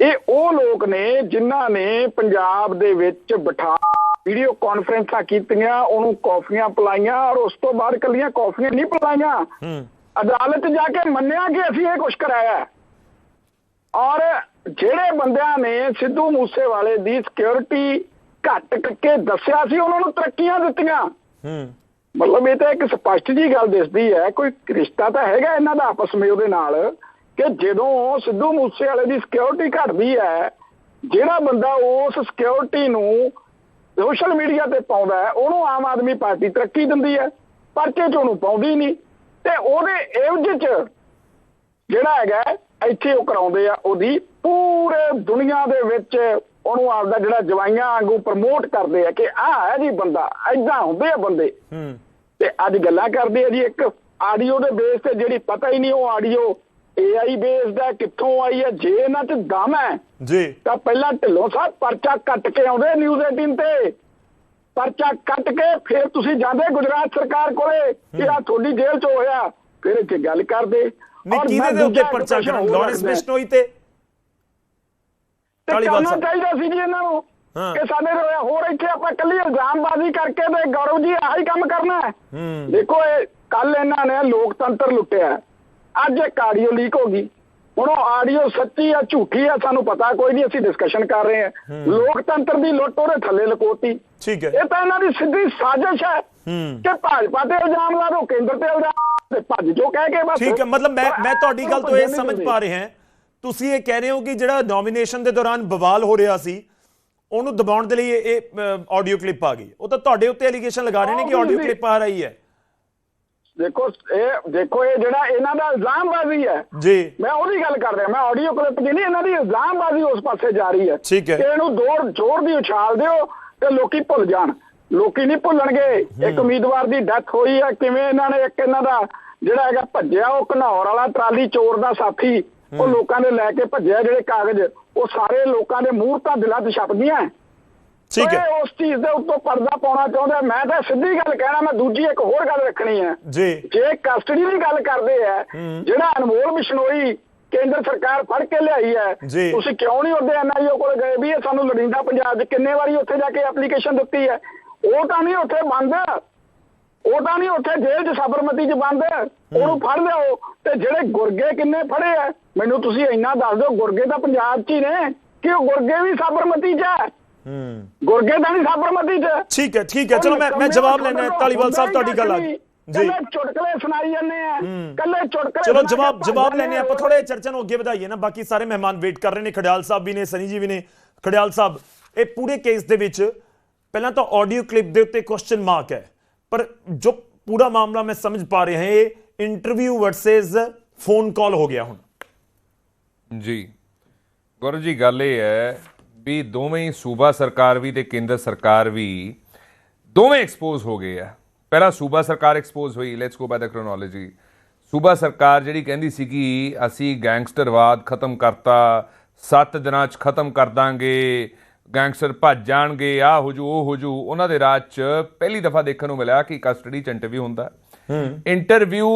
ਇਹ ਉਹ ਲੋਕ ਨੇ ਜਿਨ੍ਹਾਂ ਨੇ ਪੰਜਾਬ ਦੇ ਵਿੱਚ ਬਿਠਾ ਵੀਡੀਓ ਕਾਨਫਰੰਸਾਂ ਕੀਤੀਆਂ ਉਹਨੂੰ ਕਾਫੀਆਂ ਪਿਲਾਈਆਂ ਔਰ ਉਸ ਤੋਂ ਬਾਅਦ ਕੱਲੀਆਂ ਕਾਫੀਆਂ ਨਹੀਂ ਪਿਲਾਈਆਂ। ਅਦਾਲਤ ਜਾ ਕੇ ਮੰਨਿਆ ਕਿ ਅਸੀਂ ਇਹ ਕੁਝ ਕਰਾਇਆ ਹੈ। ਔਰ ਜਿਹੜੇ ਬੰਦਿਆਂ ਨੇ ਸਿੱਧੂ ਮੂਸੇਵਾਲੇ ਦੀ ਸਿਕਿਉਰਿਟੀ ਘੱਟ ਕਰਕੇ ਦੱਸਿਆ ਸੀ ਉਹਨਾਂ ਨੂੰ ਤਰੱਕੀਆਂ ਦਿੱਤੀਆਂ। ਹੂੰ। ਮਤਲਬ ਇਹ ਤਾਂ ਇੱਕ ਸਪਸ਼ਟ ਜੀ ਗੱਲ ਦਿਸਦੀ ਹੈ ਕੋਈ ਰਿਸ਼ਤਾ ਤਾਂ ਹੈਗਾ ਇਹਨਾਂ ਦਾ ਆਪਸ ਵਿੱਚ ਉਹਦੇ ਨਾਲ। ਕਿ ਜਦੋਂ ਸਿੱਧੂ ਮੂਸੇਵਾਲੇ ਦੀ ਸਿਕਿਉਰਿਟੀ ਘਟਦੀ ਹੈ ਜਿਹੜਾ ਬੰਦਾ ਉਸ ਸਿਕਿਉਰਿਟੀ ਨੂੰ ਸੋਸ਼ਲ ਮੀਡੀਆ ਤੇ ਪਾਉਂਦਾ ਹੈ ਉਹਨੂੰ ਆਮ ਆਦਮੀ ਪਾਰਟੀ ਤਰੱਕੀ ਦਿੰਦੀ ਹੈ ਪਰਚੇ 'ਚ ਉਹਨੂੰ ਪਾਉਂਦੀ ਨਹੀਂ। ਤੇ ਉਹਦੇ ਏਵਜ 'ਚ ਜਿਹੜਾ ਹੈਗਾ ਇੱਥੇ ਉਹ ਕਰਾਉਂਦੇ ਆ ਉਹਦੀ ਪੂਰੇ ਦੁਨੀਆ ਦੇ ਵਿੱਚ ਉਹਨੂੰ ਆਪਦਾ ਜਿਹੜਾ ਜਵਾਈਆਂ ਵਾਂਗੂ ਪ੍ਰਮੋਟ ਕਰਦੇ ਆ ਕਿ ਆਹ ਹੈ ਜੀ ਬੰਦਾ ਐਦਾਂ ਹੁੰਦੇ ਆ ਬੰਦੇ। ਹੂੰ। ਤੇ ਅੱਜ ਗੱਲਾਂ ਕਰਦੇ ਆ ਜੀ ਇੱਕ ਆਡੀਓ ਦੇ ਬੇਸ ਤੇ ਜਿਹੜੀ ਪਤਾ ਹੀ ਨਹੀਂ ਉਹ ਆਡੀਓ AI ਬੇਸਡ ਹੈ ਕਿੱਥੋਂ ਆਈ ਹੈ? ਜੇ ਇਹਨਾਂ 'ਚ ਦਮ ਹੈ ਜੀ। ਤਾਂ ਪਹਿਲਾਂ ਢਿੱਲੋਂ ਸਾਹਿਬ ਪਰਚਾ ਕੱਟ ਕੇ ਆਉਂਦੇ ਨਿਊਜ਼ 18 ਤੇ। ਪਰਚਾ ਕੱਟ ਕੇ ਫਿਰ ਤੁਸੀਂ ਜਾਂਦੇ ਗੁਜਰਾਤ ਸਰਕਾਰ ਕੋਲੇ ਕਿ ਆ ਤੁਹਾਡੀ ਜੇਲ੍ਹ 'ਚ ਹੋਇਆ। ਫਿਰ ਇੱਥੇ ਗੱਲ ਕਰਦੇ। ਨਹੀਂ ਕਿਹਦੇ ਦੇ ਉੱਤੇ ਪਰਚਾ ਕਰਨ ਲਾਰੈਂਸ। ਬਿਸ਼ਨੋਈ ਤੇ। ਕਰਨਾ ਸਾਹਿਬ। ਚਾਹੀਦਾ ਸੀ ਜੀ ਇਹਨਾਂ ਨੂੰ। ਕਿ ਸਾਡੇ ਰੋਇਆ ਹੋਰ ਇੱਥੇ ਆਪਾਂ ਕੱਲੀ ਇਲਜ਼ਾਮਬਾਜ਼ੀ ਕਰਕੇ ਤੇ ਗੌਰਵ ਜੀ ਆਹੀ ਕੰਮ ਕਰਨਾ ਹੈ। ਹੂੰ। ਦੇਖੋ ਇਹ ਕੱਲ ਇਹਨਾਂ ਨੇ ਲੋਕਤੰਤਰ ਲੁੱਟਿਆ। ਅੱਜ ਇੱਕ ਆਡੀਓ ਲੀਕ ਹੋ ਗਈ। ਹੁਣ ਉਹ ਆਡੀਓ ਸੱਚੀ ਆ ਝੂਠੀ ਆ ਸਾਨੂੰ ਪਤਾ ਕੋਈ ਨਹੀਂ ਅਸੀਂ ਡਿਸਕਸ਼ਨ ਕਰ ਰਹੇ ਹਾਂ। ਲੋਕਤੰਤਰ ਦੀ ਲੁੱਟ ਉਹਦੇ ਥੱਲੇ ਲਕੋਤੀ। ਠੀਕ ਹੈ। ਇਹ ਤਾਂ ਇਹਨਾਂ ਦੀ ਸਿੱਧੀ ਸਾਜ਼ਿਸ਼ ਹੈ ਕਿ ਭਾਜਪਾ ਤੇ ਇਲਜ਼ਾਮ ਲਾ ਦੋ ਕੇਂਦਰ ਤੇ ਇਲਜ਼ਾਮ ਤੇ ਭੱਜ ਜੋ ਕਹਿ ਕੇ ਬਸ। ਠੀਕ ਹੈ ਮਤਲਬ ਮੈਂ ਮੈਂ ਤੁਹਾਡੀ ਗੱਲ ਤੋਂ ਇਹ ਸਮਝ। ਪਾ ਰਿਹਾ ਹਾਂ। ਤੁਸੀਂ ਇਹ ਕਹਿ ਰਹੇ ਹੋ ਕਿ ਜਿਹੜਾ ਨੋਮੀਨੇਸ਼ਨ ਦੇ ਦੌਰਾਨ ਬਵਾਲ ਹੋ ਰਿਹਾ ਸੀ ਉਹਨੂੰ ਦਬਾਉਣ ਦੇ ਲਈ ਇਹ- ਆਡੀਓ ਕਲਿੱਪ ਆ ਗਈ। ਉਹ ਤਾਂ ਤੁਹਾਡੇ ਉੱਤੇ ਐਲੀਗੇਸ਼ਨ ਲਗਾ ਰਹੇ ਨੇ ਕਿ ਆਡੀਓ। ਕਲਿੱਪ ਆ ਰਹੀ ਹੈ। ਦੇਖੋ ਇਹ ਦੇਖੋ ਇਹ ਜਿਹੜਾ ਇਹਨਾਂ ਦਾ ਇਲਜ਼ਾਮਬਾਜ਼ੀ ਹੈ। ਜੀ। ਮੈਂ ਉਹਦੀ ਗੱਲ ਕਰ ਰਿਹਾ ਮੈਂ ਆਡੀਓ ਕਲਿੱਪ ਦੀ ਨਹੀਂ ਇਹਨਾਂ ਦੀ ਇਲਜ਼ਾਮਬਾਜ਼ੀ ਉਸ ਪਾਸੇ ਜਾ ਰਹੀ ਹੈ। ਠੀਕ ਹੈ। ਇਹਨੂੰ ਦੌੜ ਜ਼ੋਰ ਦੀ ਉਛਾਲ ਦਿਓ ਤੇ ਲੋਕੀ ਭੁੱਲ ਜਾਣ। ਲੋਕੀ ਨਹੀਂ ਭੁੱਲਣਗੇ। ਇੱਕ ਉਮੀਦਵਾਰ ਦੀ ਡੈਥ ਹੋਈ ਹੈ ਕਿਵੇਂ ਇਹਨਾਂ ਨੇ ਇੱਕ ਇਹਨਾਂ ਦਾ ਜਿਹੜਾ ਹੈਗਾ ਭੱਜਿਆ ਉਹ ਘਨੌਰ ਵਾਲਾ ਟਰਾਲੀ ਚੋਰ ਦਾ ਸਾਥੀ ਉਹ ਲੋਕਾਂ ਦੇ ਲੈ ਕੇ ਭੱਜਿਆ ਜਿਹੜੇ ਕਾਗਜ਼ ਉਹ ਸਾਰੇ ਲੋਕਾਂ ਦੇ ਮੂੰਹ ਤਾਂ ਦਿਲਾਂ 'ਚ ਛਪਦੀਆਂ। ਹੈ ਠੀਕ ਹੈ। ਉਸ ਚੀਜ਼ ਦੇ ਉੱਤੋਂ ਪਰਦਾ ਪਾਉਣਾ ਚਾਹੁੰਦਾ ਮੈਂ ਤਾਂ ਸਿੱਧੀ ਗੱਲ ਕਹਿਣਾ ਮੈਂ ਦੂਜੀ ਇੱਕ ਹੋਰ ਗੱਲ ਰੱਖਣੀ ਹੈ। ਜੀ। ਜੇ ਕਸਟਡੀ ਦੀ ਗੱਲ ਕਰਦੇ ਆ ਜਿਹੜਾ ਅਨਮੋਲ ਬਿਸ਼ਨੋਈ ਕੇਂਦਰ ਸਰਕਾਰ ਫੜ ਕੇ ਲਿਆਈ ਹੈ। ਤੁਸੀਂ ਕਿਉਂ ਨਹੀਂ ਉਹਦੇ ਐਨਆਈਓ ਕੋਲ ਗਏ ਵੀ ਇਹ ਸਾਨੂੰ ਲੜਿੰਦਾ ਪੰਜਾਬ 'ਚ ਕਿੰਨੇ ਵਾਰੀ ਉੱਥੇ ਜਾ ਕੇ ਐਪਲੀਕੇਸ਼ਨ ਦਿੱਤੀ ਹੈ? ਉਹ ਤਾਂ ਨਹੀਂ ਉੱਥੇ ਬੰਦ। ਉਹ ਤਾਂ ਨਹੀਂ ਉੱਥੇ ਜੇਲ੍ਹ 'ਚ ਸਾਬਰਮਤੀ 'ਚ ਬੰਦ। ਉਹਨੂੰ ਫੜ ਲਿਓ ਤੇ ਜਿਹੜੇ ਗੁਰਗੇ ਕਿੰਨੇ ਫੜੇ ਆ ਮੈਨੂੰ ਤੁਸੀਂ ਇੰਨਾ ਦੱਸ ਦਿਓ ਗੁਰਗੇ ਤਾਂ ਪੰਜਾਬ 'ਚ ਹੀ ਨੇ। ਕਿ ਉਹ ਗੁਰਗੇ ਵੀ ਸਾਬਰਮਤੀ 'ਚ ਹੂੰ? ਗੁਰਗੇ ਤਾਂ ਨਹੀਂ ਸਾਬਰਮਤੀ 'ਚ ਠੀਕ ਹੈ ਠੀਕ ਹੈ ਚਲੋ ਮੈਂ ਮੈਂ ਜਵਾਬ ਲੈਣਾ ਤਾਲੀਵਾਲ ਸਾਹਿਬ ਤੁਹਾਡੀ ਗੱਲ ਆ ਗਈ ਜੀ ਕੱਲੇ ਚੁਟਕਲੇ ਸੁਣਾਈ ਜਾਂਦੇ ਆ ਕੱਲੇ ਚੁਟਕਲੇ ਚਲੋ ਸੁਣਾ ਕੇ ਜਵਾਬ ਭੱਜ ਜਵਾਬ ਜਾਂਦੇ ਲੈਣੇ ਆ। ਆਪਾਂ ਥੋੜੇ ਚਰਚਾ ਨੂੰ ਅੱਗੇ ਵਧਾਈਏ ਨਾ ਬਾਕੀ ਸਾਰੇ ਮਹਿਮਾਨ ਵੇਟ ਕਰ ਰਹੇ ਨੇ ਖੜਿਆਲ ਸਾਹਿਬ ਵੀ ਨੇ ਸਨੀ ਜੀ ਵੀ ਨੇ ਖੜਿਆਲ ਸਾਹਿਬ ਇਹ ਪੂਰੇ ਕੇਸ ਦੇ ਵਿੱਚ ਪਹਿਲਾਂ ਤਾਂ ਆਡੀਓ ਕਲਿੱਪ ਦੇ ਉੱਤੇ ਕੁਐਸਚਨ ਮਾਰਕ ਹੈ ਪਰ ਜੋ ਪੂਰਾ ਮਾਮਲਾ ਮੈਂ ਸਮਝ ਪਾ ਰਿਹਾ ਹਾਂ ਇਹ ਇੰਟਰਵਿਊ ਵਰਸਸ ਫੋਨ ਕਾਲ ਹੋ ਗਿਆ ਹੁਣ ਜੀ ਗੁਰੂ ਜੀ ਗੱਲ ਇਹ ਹੈ ਵੀ ਦੋਵੇਂ ਹੀ ਸੂਬਾ ਸਰਕਾਰ ਵੀ ਤੇ ਕੇਂਦਰ ਸਰਕਾਰ ਵੀ ਦੋਵੇਂ ਐਕਸਪੋਜ਼ ਹੋ ਗਏ ਆ। ਪਹਿਲਾਂ ਸੂਬਾ ਸਰਕਾਰ ਐਕਸਪੋਜ਼ ਹੋਈ ਲੈਟਸ ਗੋ ਬਾਈ ਦਾ ਕ੍ਰੋਨੋਲੋਜੀ ਸੂਬਾ ਸਰਕਾਰ ਜਿਹੜੀ ਕਹਿੰਦੀ ਸੀ ਕਿ ਅਸੀਂ ਗੈਂਗਸਟਰਵਾਦ ਖਤਮ ਕਰਤਾ 7 ਦਿਨਾਂ 'ਚ ਖਤਮ ਕਰ ਦਾਂਗੇ ਗੈਂਗਸਟਰ ਭੱਜ ਜਾਣਗੇ ਆ ਹੋ ਜੂ ਉਹ ਹੋ ਜੂ ਉਹਨਾਂ ਦੇ ਰਾਜ 'ਚ ਪਹਿਲੀ ਦਫਾ ਦੇਖਣ ਨੂੰ ਮਿਲਿਆ ਕਿ ਕਸਟਡੀ 'ਚ ਇੰਟਰਵਿਊ ਹੁੰਦਾ। ਇੰਟਰਵਿਊ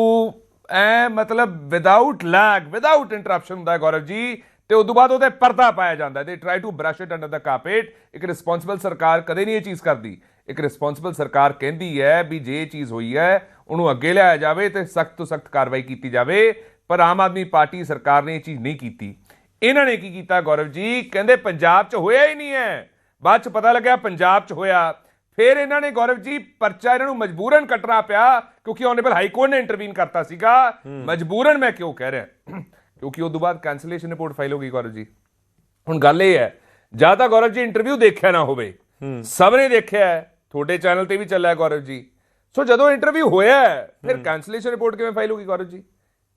ਐ ਮਤਲਬ ਵਿਦਆਊਟ ਲੈਗ ਵਿਦਆਊਟ ਇੰਟਰਰਪਸ਼ਨ ਹੁੰਦਾ ਗੌਰਵ ਜੀ। ਤੇ ਉਸ ਤੋਂ ਬਾਅਦ ਉਹਦੇ ਪਰਦਾ ਪਾਇਆ ਜਾਂਦਾ ਦੇ try to brush it under the carpet ਇੱਕ ਰਿਸਪੌਂਸਿਬਲ ਸਰਕਾਰ ਕਦੇ ਨਹੀਂ ਇਹ ਚੀਜ਼ ਕਰਦੀ। ਇੱਕ ਰਿਸਪੌਂਸਿਬਲ ਸਰਕਾਰ ਕਹਿੰਦੀ ਹੈ ਵੀ ਜੇ ਇਹ ਚੀਜ਼ ਹੋਈ ਹੈ ਉਹਨੂੰ ਅੱਗੇ ਲਿਆਇਆ ਜਾਵੇ ਤੇ ਸਖਤ ਤੋਂ ਸਖਤ ਕਾਰਵਾਈ ਕੀਤੀ ਜਾਵੇ। ਪਰ ਆਮ ਆਦਮੀ ਪਾਰਟੀ ਸਰਕਾਰ ਨੇ ਇਹ ਚੀਜ਼ ਨਹੀਂ ਕੀਤੀ। ਇਹਨਾਂ ਨੇ ਕੀ ਕੀਤਾ ਗੌਰਵ ਜੀ? ਕਹਿੰਦੇ ਪੰਜਾਬ 'ਚ ਹੋਇਆ ਹੀ ਨਹੀਂ ਹੈ। ਬਾਅਦ 'ਚ ਪਤਾ ਲੱਗਿਆ ਪੰਜਾਬ 'ਚ ਹੋਇਆ। ਫਿਰ ਇਹਨਾਂ ਨੇ ਗੌਰਵ ਜੀ ਪਰਚਾ ਇਹਨਾਂ ਨੂੰ ਮਜਬੂਰਨ ਕੱਟਣਾ ਪਿਆ ਕਿਉਂਕਿ ਆਨਰੇਬਲ ਹਾਈ ਕੋਰਟ ਨੇ ਇੰਟਰਵੀਨ ਕਰਤਾ ਸੀਗਾ। ਮਜਬੂਰਨ ਮੈਂ ਕਿਉਂ ਕਹਿ ਰਿਹਾ? ਕਿਉਂਕਿ ਉਸ ਤੋਂ ਬਾਅਦ ਕੈਂਸਲੇਸ਼ਨ ਰਿਪੋਰਟ ਫਾਈਲ ਹੋ ਗਈ ਗੌਰਵ ਜੀ। ਹੁਣ ਗੱਲ ਇਹ ਹੈ ਜਾਂ ਤਾਂ ਗੌਰਵ ਜੀ ਇੰਟਰਵਿਊ ਦੇਖਿਆ ਨਾ ਹੋਵੇ ਸਭ ਨੇ ਦੇਖਿਆ ਹੈ ਤੁਹਾਡੇ ਚੈਨਲ ਤੇ ਵੀ ਚੱਲਿਆ ਗੌਰਵ ਜੀ। ਸੋ ਜਦੋਂ ਇੰਟਰਵਿਊ ਹੋਇਆ ਹੈ, ਫਿਰ ਕੈਂਸਲੇਸ਼ਨ ਰਿਪੋਰਟ ਕਿਵੇਂ ਫਾਈਲ ਹੋਗੀ ਗੌਰਵ ਜੀ?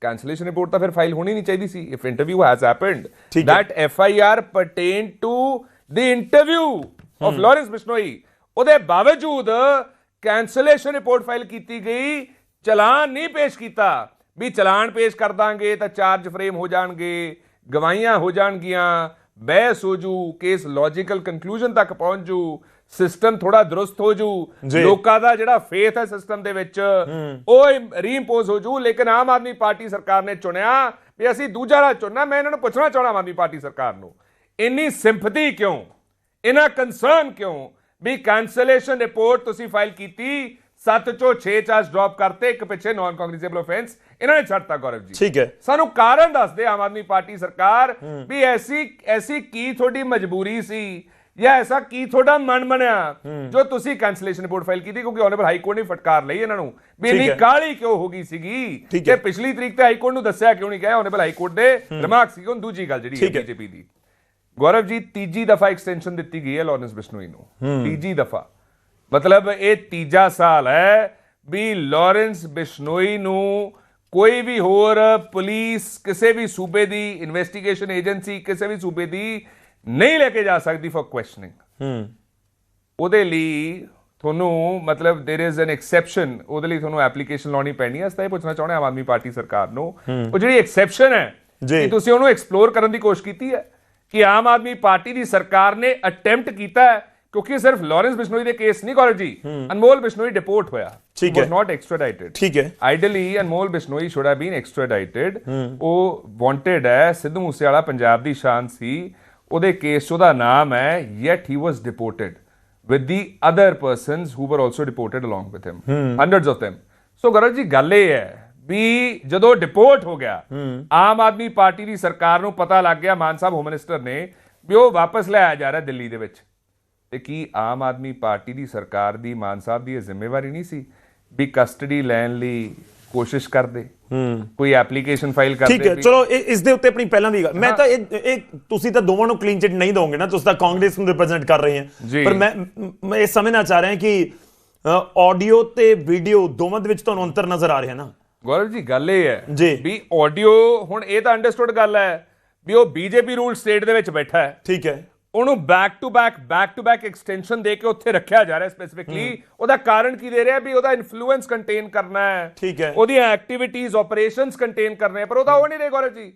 ਕੈਂਸਲੇਸ਼ਨ ਰਿਪੋਰਟ ਤਾਂ ਫਿਰ ਫਾਈਲ ਹੋਣੀ ਨਹੀਂ ਚਾਹੀਦੀ ਸੀ। ਇਫ ਇੰਟਰਵਿਊ ਹੈਜ਼ ਹੈਪਨਡ ਠੀਕ ਹੈ। that FIR pertain to the interview of Lawrence Bishnoi ਉਹਦੇ ਬਾਵਜੂਦ ਕੈਂਸਲੇਸ਼ਨ ਰਿਪੋਰਟ ਫਾਈਲ ਕੀਤੀ ਗਈ ਚਲਾਨ ਨਹੀਂ ਪੇਸ਼ ਕੀਤਾ। ਵੀ ਚਲਾਨ ਪੇਸ਼ ਕਰ ਦਾਂਗੇ ਤਾਂ ਚਾਰਜ ਫਰੇਮ ਹੋ ਜਾਣਗੇ ਗਵਾਹੀਆਂ ਹੋ ਜਾਣਗੀਆਂ ਬਹਿਸ ਹੋ ਜੂ ਕੇਸ ਲੌਜੀਕਲ ਕੰਕਲੂਜਨ ਤੱਕ ਪਹੁੰਚ ਜੂ ਸਿਸਟਮ ਥੋੜਾ ਦਰੁਸਤ ਹੋ ਜੂ। ਲੋਕਾਂ ਦਾ ਜਿਹੜਾ ਫੇਥ ਹੈ ਸਿਸਟਮ ਦੇ ਵਿੱਚ ਉਹ ਰੀਇੰਪੋਜ਼ ਹੋ ਜੂ ਲੇਕਿਨ ਆਮ ਆਦਮੀ ਪਾਰਟੀ ਸਰਕਾਰ ਨੇ ਚੁਣਿਆ ਵੀ ਅਸੀਂ ਦੂਜਾ ਰਾਹ ਚੁਣਨਾ ਮੈਂ ਇਹਨਾਂ ਨੂੰ ਪੁੱਛਣਾ ਚਾਹਣਾ ਆਮ ਆਦਮੀ ਪਾਰਟੀ ਸਰਕਾਰ ਨੂੰ ਇੰਨੀ ਸਿੰਪਥੀ ਕਿਉਂ? ਇਹਨਾਂ ਕੰਸਰਨ ਕਿਉਂ? ਵੀ ਕੈਂਸਲੇਸ਼ਨ ਰਿਪੋਰਟ ਤੁਸੀਂ ਫਾਈਲ ਕੀਤੀ 7 ਚੋਂ 6 ਚਾਰਜ ਡ੍ਰੌਪ ਕਰਤੇ ਇੱਕ ਪਿੱਛੇ ਨਾਨ ਕੰਗਰੇਸੇਬਲ ਆਫੈਂਸ ਇਹਨਾਂ ਨੇ ਛੱਡਤਾ ਗੌਰਵ ਜੀ। ਠੀਕ ਹੈ। ਸਾਨੂੰ ਕਾਰਨ ਦੱਸਦੇ ਆਮ ਆਦਮੀ ਪਾਰਟੀ ਸਰਕਾਰ ਵੀ ਐਸੀ ਐਸੀ ਕੀ ਤੁਹਾਡੀ ਮਜਬੂਰੀ ਸੀ ਜਾਂ ਐਸਾ ਕੀ ਤੁਹਾਡਾ ਮਨ ਬਣਿਆ ਜੋ ਤੁਸੀਂ ਕੈਂਸਲੇਸ਼ਨ ਰਿਪੋਰਟ ਫਾਈਲ ਕੀਤੀ? ਕਿਉਂਕਿ ਆਨਰੇਬਲ ਹਾਈ ਕੋਰਟ ਨੇ ਫਟਕਾਰ ਲਈ ਇਹਨਾਂ ਨੂੰ। ਵੀ ਇੰਨੀ। ਕਾਲੀ ਕਿਉਂ ਹੋ ਗਈ ਸੀਗੀ? ਕਿ। ਪਿਛਲੀ ਤਰੀਕ ਤੇ ਹਾਈ ਕੋਰਟ ਨੂੰ ਦੱਸਿਆ ਕਿਉਂ ਨਹੀਂ ਗਿਆ ਆਨਰੇਬਲ ਹਾਈ ਕੋਰਟ ਦੇ ਰਿਮਾਰਕ ਸੀ ਹੁਣ ਦੂਜੀ ਗੱਲ ਜਿਹੜੀ ਹੈ। ਬੀਜੇਪੀ ਦੀ। ਗੌਰਵ ਜੀ ਤੀਜੀ ਦਫਾ ਐਕਸਟੈਂਸ਼ਨ ਦਿੱਤੀ ਗਈ ਹੈ ਲਾਰੈਂਸ ਬਿਸ਼ਨੋਈ ਨੂੰ। ਤੀਜੀ ਦਫਾ। ਮਤਲਬ ਇਹ ਤੀਜਾ ਸਾਲ ਹੈ ਵੀ ਲਾਰੈਂਸ ਬਿਸ਼ਨੋਈ ਨੂੰ ਕੋਈ ਵੀ ਹੋਰ ਪੁਲਿਸ ਕਿਸੇ ਵੀ ਸੂਬੇ ਦੀ ਇਨਵੈਸਟੀਗੇਸ਼ਨ ਏਜੰਸੀ ਕਿਸੇ ਵੀ ਸੂਬੇ ਦੀ ਨਹੀਂ ਲੈ ਕੇ ਜਾ ਸਕਦੀ ਫॉर ਕੁਐਸਚਨਿੰਗ ਹੂੰ। ਉਹਦੇ ਲਈ ਤੁਹਾਨੂੰ ਮਤਲਬ देयर इज ਐਨ ਐਕਸੈਪਸ਼ਨ ਉਹਦੇ ਲਈ ਤੁਹਾਨੂੰ ਐਪਲੀਕੇਸ਼ਨ ਲਾਉਣੀ ਪੈਣੀ ਹੈ। ਤਾਂ ਇਹ ਪੁੱਛਣਾ ਚਾਹੁੰਦੇ ਆਮ ਆਦਮੀ ਪਾਰਟੀ ਸਰਕਾਰ ਨੂੰ। ਉਹ ਜਿਹੜੀ ਐਕਸੈਪਸ਼ਨ ਹੈ ਕਿ ਤੁਸੀਂ ਉਹਨੂੰ ਐਕਸਪਲੋਰ ਕਰਨ ਦੀ ਕੋਸ਼ਿਸ਼ ਕੀਤੀ ਹੈ? ਕਿ ਆਮ ਆਦਮੀ ਪਾਰਟੀ ਦੀ ਸਰਕਾਰ ਨੇ ਅਟੈਂਪਟ ਕੀਤਾ ਹੈ ਕਿਉਂਕਿ ਸਿਰਫ ਲਾਰੈਂਸ ਬਿਸ਼ਨੋਈ ਦੇ ਕੇਸ ਨਹੀਂ ਗੌਰਵ ਜੀ ਅਨਮੋਲ ਬਿਸ਼ਨੋਈ ਡਿਪੋਰਟ ਹੋਇਆ ਠੀਕ ਹੈ। ਨਾਟ ਐਕਸਟ੍ਰੈਡਾਈਟਡ ਠੀਕ ਹੈ ideally Anmol Bishnoi should have been extradited ਉਹ ਵਾਂਟਡ ਹੈ ਸਿੱਧੂ ਮੂਸੇਵਾਲਾ ਪੰਜਾਬ ਦੀ ਸ਼ਾਨ ਸੀ ਉਹਦੇ ਕੇਸ 'ਚ ਉਹਦਾ ਨਾਮ ਹੈ yet he was deported with the other persons who were also deported along with him hundreds of them. So ਗਰਜ ਜੀ ਗੱਲ ਇਹ ਹੈ ਵੀ ਜਦੋਂ ਡਿਪੋਰਟ ਹੋ ਗਿਆ ਆਮ ਆਦਮੀ ਪਾਰਟੀ ਦੀ ਸਰਕਾਰ ਨੂੰ ਪਤਾ ਲੱਗ ਗਿਆ ਮਾਨ ਸਾਹਿਬ ਹੋਮ ਮਿਨਿਸਟਰ ਨੇ ਵੀ ਉਹ ਵਾਪਸ ਲਿਆਇਆ ਜਾ ਰਿਹਾ ਦਿੱਲੀ ਦੇ ਵਿੱਚ ਤੇ ਕੀ ਆਮ ਆਦਮੀ ਪਾਰਟੀ ਦੀ ਸਰਕਾਰ ਦੀ ਮਾਨ ਸਾਹਿਬ ਦੀ ਇਹ ਜ਼ਿੰਮੇਵਾਰੀ ਨਹੀਂ ਸੀ ਵੀ ਕਸਟਡੀ ਲੈਣ ਲਈ ਕੋਸ਼ਿਸ਼ ਕਰਦੇ? ਹੂੰ। ਕੋਈ ਐਪਲੀਕੇਸ਼ਨ ਫਾਈਲ ਕਰਦੇ ਠੀਕ ਹੈ ਚਲੋ ਇਸ ਦੇ ਉੱਤੇ ਆਪਣੀ ਪਹਿਲਾਂ ਵੀ ਗੱਲ- ਮੈਂ ਤਾਂ ਇਹ ਤੁਸੀਂ ਤਾਂ ਦੋਵਾਂ ਨੂੰ ਕਲੀਨ ਚਿਟ ਨਹੀਂ ਦੋਗੇ ਨਾ ਤੁਸੀਂ ਤਾਂ ਕਾਂਗਰਸ ਨੂੰ ਰਿਪਰੈਜ਼ੈਂਟ ਕਰ ਰਹੇ। ਹਾਂ। ਪਰ ਮੈਂ ਮੈਂ ਇਹ ਸਮਝਣਾ ਚਾਹ ਰਿਹਾ ਕਿ ਆਡੀਓ ਤੇ ਵੀਡੀਓ ਦੋਵਾਂ ਦੇ ਵਿੱਚ ਤੁਹਾਨੂੰ ਅੰਤਰ ਨਜ਼ਰ ਆ ਰਿਹਾ ਨਾ। ਗੌਰਵ ਜੀ ਗੱਲ ਇਹ ਹੈ ਜੀ। ਵੀ ਆਡੀਓ ਹੁਣ ਇਹ ਤਾਂ ਅੰਡਰਸਟੂਡ ਗੱਲ ਹੈ ਵੀ ਉਹ ਬੀਜੇਪੀ ਰੂਲ ਸਟੇਟ ਦੇ ਵਿੱਚ ਬੈਠਾ ਹੈ। ਠੀਕ ਹੈ। ਉਹਨੂੰ back to back back to back extension ਦੇ ਕੇ ਉੱਥੇ ਰੱਖਿਆ ਜਾ ਰਿਹਾ ਸਪੈਸੀਫਿਕਲੀ ਉਹਦਾ ਕਾਰਨ ਕੀ ਦੇ ਰਿਹਾ ਵੀ ਉਹਦਾ ਇਨਫਲੂਐਂਸ ਕੰਟੇਨ ਕਰਨਾ ਹੈ। ਠੀਕ ਹੈ। ਉਹਦੀਆਂ ਐਕਟੀਵਿਟੀਜ਼ ਆਪਰੇਸ਼ਨਸ ਕੰਟੇਨ ਕਰਨੇ ਪਰ ਉਹਦਾ ਉਹ ਨਹੀਂ ਰਹੇ ਗੌਰਵ ਜੀ।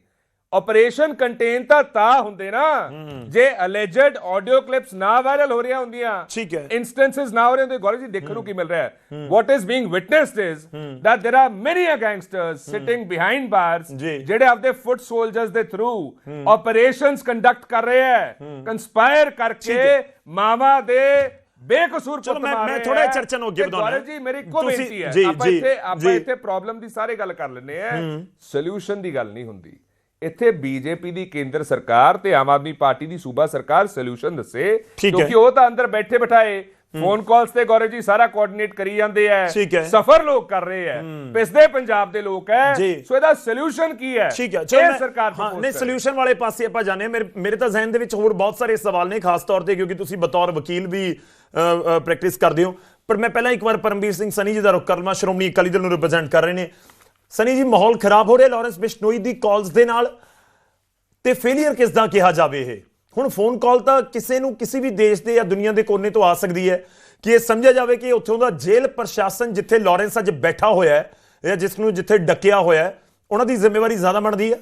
ਆਪਰੇਸ਼ਨ ਕੰਟੇਨ ਤਾਂ ਤਾਂ ਹੁੰਦੇ ਨਾ। ਜੇ ਅਲੈਜਡ ਆਡੀਓ ਕਲਿੱਪਸ ਨਾ ਵਾਇਰਲ ਹੋ ਰਹੀਆਂ ਹੁੰਦੀਆਂ ਠੀਕ ਹੈ। instances ਨਾ ਹੋ ਰਹੇ ਹੁੰਦੇ ਗੌਰਵ ਜੀ ਦੇਖਣ ਨੂੰ ਕੀ ਮਿਲ ਰਿਹਾ ਹੈ? what is being witnessed is that there are many a gangsters sitting behind bars ਜੀ। ਜਿਹੜੇ ਆਪਦੇ ਫੁੱਟ ਸੋਲਜਰਸ ਦੇ ਥਰੂ ਆਪਰੇਸ਼ਨਸ ਕੰਡਕਟ ਕਰ ਰਹੇ ਹੈ। ਕੰਸਪਾਇਰ ਕਰਕੇ ਮਾਵਾ ਦੇ ਬੇਕਸੂਰ ਪੁੱਤ ਮੈਂ- ਮਾਰੇ ਮੈਂ ਥੋੜ੍ਹਾ ਹੈ। ਚਰਚਾ ਨੂੰ ਅੱਗੇ ਵਧਾਉਣਾ ਗੌਰਵ ਜੀ ਮੇਰੀ ਇੱਕੋ ਬੇਨਤੀ ਹੈ। ਆਪਾਂ ਇੱਥੇ ਆਪਾਂ। ਇੱਥੇ ਪ੍ਰੋਬਲਮ ਦੀ ਸਾਰੇ ਗੱਲ ਕਰ ਲੈਂਦੇ ਆ ਸੋਲੂਸ਼ਨ ਦੀ ਗੱਲ ਨਹੀਂ ਹੁੰਦੀ। ਇੱਥੇ ਬੀਜੇਪੀ ਦੀ ਕੇਂਦਰ ਸਰਕਾਰ ਤੇ ਆਮ ਆਦਮੀ ਪਾਰਟੀ ਦੀ ਸੂਬਾ ਸਰਕਾਰ ਸੋਲੂਸ਼ਨ ਦੱਸੇ। ਕਿਉਂਕਿ ਉਹ ਤਾਂ ਅੰਦਰ ਬੈਠੇ ਬਿਠਾਏ। ਫੋਨ ਕਾਲਸ ਤੇ ਗੌਰਵ ਜੀ ਸਾਰਾ ਕੋਆਰਡੀਨੇਟ ਕਰੀ ਜਾਂਦੇ। ਐ। ਸਫਰ ਲੋਕ ਕਰ ਰਹੇ ਐ। ਪਿਸਦੇ ਪੰਜਾਬ ਦੇ ਲੋਕ ਐ। ਸੋ ਇਹਦਾ ਸੋਲੂਸ਼ਨ ਕੀ ਹੈ ਠੀਕ ਹੈ। ਮੈਂ- ਸਰਕਾਰ ਹਾਂ ਨਹੀਂ ਕਰੇ। ਸੋਲੂਸ਼ਨ ਵਾਲੇ ਪਾਸੇ ਆਪਾਂ ਜਾਣੇ। ਮੇਰੇ ਮੇਰੇ ਤਾਂ ਜ਼ਿਹਨ ਦੇ ਵਿੱਚ ਹੋਰ ਬਹੁਤ ਸਾਰੇ ਸਵਾਲ ਨੇ ਖਾਸ ਤੌਰ ਤੇ ਕਿਉਂਕਿ ਤੁਸੀਂ ਬਤੌਰ ਵਕੀਲ ਵੀ ਪ੍ਰੈਕਟਿਸ ਕਰਦੇ ਹੋ। ਪਰ ਮੈਂ ਪਹਿਲਾਂ ਇੱਕ ਵਾਰ ਪਰਮਵੀਰ ਸਿੰਘ ਸਨੀ ਜੀ ਦਾ ਰੁਖ ਕਰਨਾ ਸ਼੍ਰੋਮਣੀ ਅਕਾਲੀ ਦਲ ਨੂੰ ਰਿਪਰੈਜ਼ੈਂਟ ਕਰ ਰਹੇ ਨੇ। ਸਨੀ ਜੀ ਮਾਹੌਲ ਖਰਾਬ ਹੋ ਰਿਹਾ ਲਾਰੈਂਸ ਬਿਸ਼ਨੋਈ ਦੀ ਕਾਲਸ ਦੇ ਨਾਲ ਤੇ ਫੇਲਿਅਰ ਕਿਸ ਦਾ ਕਿਹਾ ਜਾਵੇ ਇਹ? ਹੁਣ ਫੋਨ ਕਾਲ ਤਾਂ ਕਿਸੇ ਨੂੰ ਕਿਸੇ ਵੀ ਦੇਸ਼ ਦੇ ਜਾਂ ਦੁਨੀਆ ਦੇ ਕੋਨੇ ਤੋਂ ਆ ਸਕਦੀ ਹੈ ਕਿ ਇਹ ਸਮਝਿਆ ਜਾਵੇ ਕਿ ਉੱਥੋਂ ਦਾ ਜੇਲ੍ਹ ਪ੍ਰਸ਼ਾਸਨ ਜਿੱਥੇ ਲਾਰੈਂਸ ਅੱਜ ਬੈਠਾ ਹੋਇਆ ਹੈ ਜਾਂ ਜਿਸ ਨੂੰ ਜਿੱਥੇ ਡੱਕਿਆ ਹੋਇਆ ਹੈ ਉਹਨਾਂ ਦੀ ਜ਼ਿੰਮੇਵਾਰੀ ਜ਼ਿਆਦਾ ਬਣਦੀ ਹੈ?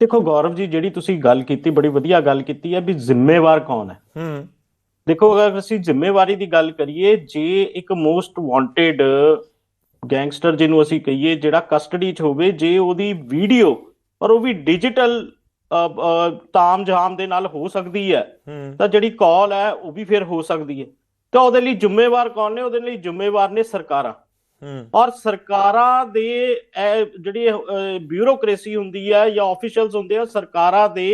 ਦੇਖੋ ਗੌਰਵ ਜੀ ਜਿਹੜੀ ਤੁਸੀਂ ਗੱਲ ਕੀਤੀ ਬੜੀ ਵਧੀਆ ਗੱਲ ਕੀਤੀ ਹੈ ਵੀ ਜ਼ਿੰਮੇਵਾਰ ਕੌਣ ਹੈ। ਹੂੰ। ਦੇਖੋ ਅਗਰ ਅਸੀਂ ਜ਼ਿੰਮੇਵਾਰੀ ਦੀ ਗੱਲ ਕਰੀਏ ਜੇ ਇੱਕ ਮੋਸਟ ਵਾਂਟਡ ਗੈਂਗਸਟਰ ਜਿਹਨੂੰ ਅਸੀਂ ਕਹੀਏ ਜਿਹੜਾ ਕਸਟਡੀ 'ਚ ਹੋਵੇ ਜੇ ਉਹਦੀ ਵੀਡੀਓ ਔਰ ਉਹ ਵੀ ਡਿਜੀਟਲ ਤਾਮਝਾਮ ਦੇ ਨਾਲ ਹੋ ਸਕਦੀ ਹੈ ਤਾਂ ਜਿਹੜੀ ਕਾਲ ਹੈ ਉਹ ਵੀ ਫਿਰ ਹੋ ਸਕਦੀ ਹੈ। ਤਾਂ ਉਹਦੇ ਲਈ ਜ਼ਿੰਮੇਵਾਰ ਕੌਣ ਨੇ? ਉਹਦੇ ਲਈ ਜ਼ਿੰਮੇਵਾਰ ਨੇ ਸਰਕਾਰਾਂ। ਔਰ ਸਰਕਾਰਾਂ ਦੇ ਜਿਹੜੀ ਬਿਊਰੋਕ੍ਰੇਸੀ ਹੁੰਦੀ ਹੈ ਜਾਂ ਆਫੀਸ਼ੀਅਲਸ ਹੁੰਦੇ ਆ ਸਰਕਾਰਾਂ ਦੇ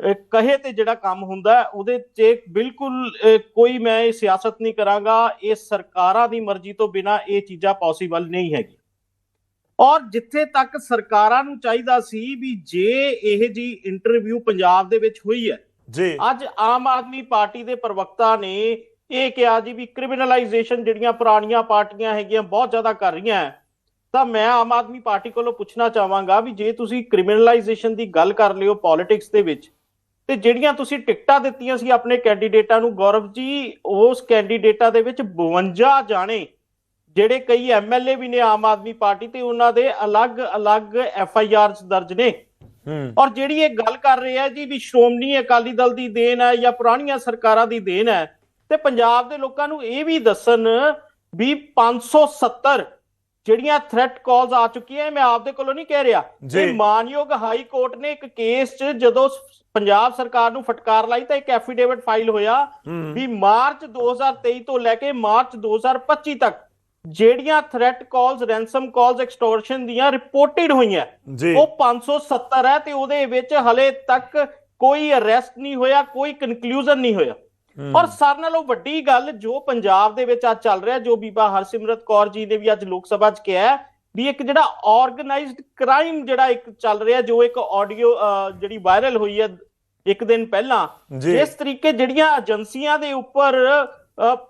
ਕਹੇ ਤੇ ਜਿਹੜਾ ਕੰਮ ਹੁੰਦਾ ਉਹਦੇ 'ਚ ਬਿਲਕੁਲ ਕੋਈ ਮੈਂ ਇਹ ਸਿਆਸਤ ਨਹੀਂ ਕਰਾਂਗਾ ਇਹ ਸਰਕਾਰਾਂ ਦੀ ਮਰਜ਼ੀ ਤੋਂ ਬਿਨਾ ਇਹ ਚੀਜ਼ਾਂ ਪੋਸੀਬਲ ਨਹੀਂ ਹੈਗੀ ਔਰ ਜਿੱਥੇ ਤੱਕ ਸਰਕਾਰਾਂ ਨੂੰ ਚਾਹੀਦਾ ਸੀ ਵੀ ਜੇ ਇਹ ਜੀ ਇੰਟਰਵਿਊ ਪੰਜਾਬ ਦੇ ਵਿੱਚ ਹੋਈ ਹੈ ਜੀ ਅੱਜ ਆਮ ਆਦਮੀ ਪਾਰਟੀ ਦੇ ਪ੍ਰਵਕਤਾ ਨੇ ਇਹ ਕਿਹਾ ਜੀ ਵੀ ਕ੍ਰਿਮੀਨਲਾਈਜੇਸ਼ਨ ਜਿਹੜੀਆਂ ਪੁਰਾਣੀਆਂ ਪਾਰਟੀਆਂ ਹੈਗੀਆਂ ਬਹੁਤ ਜ਼ਿਆਦਾ ਕਰ ਰਹੀਆਂ ਹੈ। ਤਾਂ ਮੈਂ ਆਮ ਆਦਮੀ ਪਾਰਟੀ ਕੋਲੋਂ ਪੁੱਛਣਾ ਚਾਹਾਂਗਾ ਵੀ ਜੇ ਤੁਸੀਂ ਕ੍ਰਿਮੀਨਲਾਈਜੇਸ਼ਨ ਦੀ ਗੱਲ ਕਰ ਲਿਓ ਪੋਲਿਟਿਕਸ ਦੇ ਵਿੱਚ ਤੇ ਜਿਹੜੀਆਂ ਤੁਸੀਂ ਟਿਕਟਾਂ ਦਿੱਤੀਆਂ ਸੀ ਆਪਣੇ ਕੈਂਡੀਡੇਟਾਂ ਨੂੰ ਗੌਰਵ ਜੀ ਉਸ ਕੈਂਡੀਡੇਟਾਂ ਦੇ ਵਿੱਚ 52 ਜਾਣੇ ਜਿਹੜੇ ਕਈ ਐਮਐਲਏ ਵੀ ਨੇ ਆਮ ਆਦਮੀ ਪਾਰਟੀ ਤੇ ਉਹਨਾਂ ਦੇ ਅਲੱਗ-ਅਲੱਗ ਐਫਆਈਆਰਸ ਦਰਜ ਨੇ। ਹੂੰ। ਔਰ ਜਿਹੜੀ ਇਹ ਗੱਲ ਕਰ ਰਹੇ ਆ ਜੀ ਵੀ ਸ਼੍ਰੋਮਣੀ ਅਕਾਲੀ ਦਲ ਦੀ ਦੇਣ ਹੈ ਜਾਂ ਪੁਰਾਣੀਆਂ ਸਰਕਾਰਾਂ ਦੀ ਦੇਣ ਹੈ ਤੇ ਪੰਜਾਬ ਦੇ ਲੋਕਾਂ ਨੂੰ ਇਹ ਵੀ ਦੱਸਣ ਵੀ 570 ਜਿਹੜੀਆਂ ਥ੍ਰੈਟ ਕਾਲਸ ਆ ਚੁੱਕੀਆਂ ਮੈਂ ਆਪਦੇ ਕੋਲੋਂ ਨਹੀਂ ਕਹਿ ਰਿਹਾ। ਇਹ ਮਾਨਯੋਗ ਹਾਈ ਕੋਰਟ ਨੇ ਇੱਕ ਕੇਸ 'ਚ ਜਦੋਂ ਪੰਜਾਬ ਸਰਕਾਰ ਨੂੰ ਫਟਕਾਰ ਲਾਈ ਤਾਂ ਇੱਕ ਐਫੀਡੇਵਿਟ ਫਾਈਲ ਹੋਇਆ ਵੀ ਮਾਰਚ 2023 ਤੋਂ ਲੈ ਕੇ ਮਾਰਚ 2025 ਤੱਕ ਜਿਹੜੀਆਂ threat calls ransom calls extortion ਦੀਆਂ ਰਿਪੋਰਟਡ ਹੋਈਆਂ। ਉਹ 570 ਹੈ ਤੇ ਉਹਦੇ ਵਿੱਚ ਹਲੇ ਤੱਕ ਕੋਈ ਅਰੈਸਟ ਨਹੀਂ ਹੋਇਆ ਕੋਈ ਕਨਕਲੂਜਨ ਨਹੀਂ ਹੋਇਆ। ਔਰ ਸਾਰਿਆਂ ਨਾਲੋਂ ਵੱਡੀ ਗੱਲ ਜੋ ਪੰਜਾਬ ਦੇ ਵਿੱਚ ਅੱਜ ਚੱਲ ਰਿਹਾ ਜੋ ਬੀਬਾ ਹਰਸਿਮਰਤ ਕੌਰ ਜੀ ਨੇ ਵੀ ਅੱਜ ਲੋਕ ਸਭਾ 'ਚ ਕਿਹਾ ਵੀ ਇੱਕ ਜਿਹੜਾ ਆਰਗੇਨਾਈਜ਼ਡ ਕ੍ਰਾਈਮ ਜਿਹੜਾ ਇੱਕ ਚੱਲ ਰਿਹਾ ਜੋ ਇੱਕ ਆਡੀਓ ਜਿਹੜੀ ਵਾਇਰਲ ਹੋਈ ਹੈ ਇੱਕ ਦਿਨ ਪਹਿਲਾਂ। ਇਸ ਤਰੀਕੇ ਜਿਹੜੀਆਂ ਏਜੰਸੀਆਂ ਦੇ ਉੱਪਰ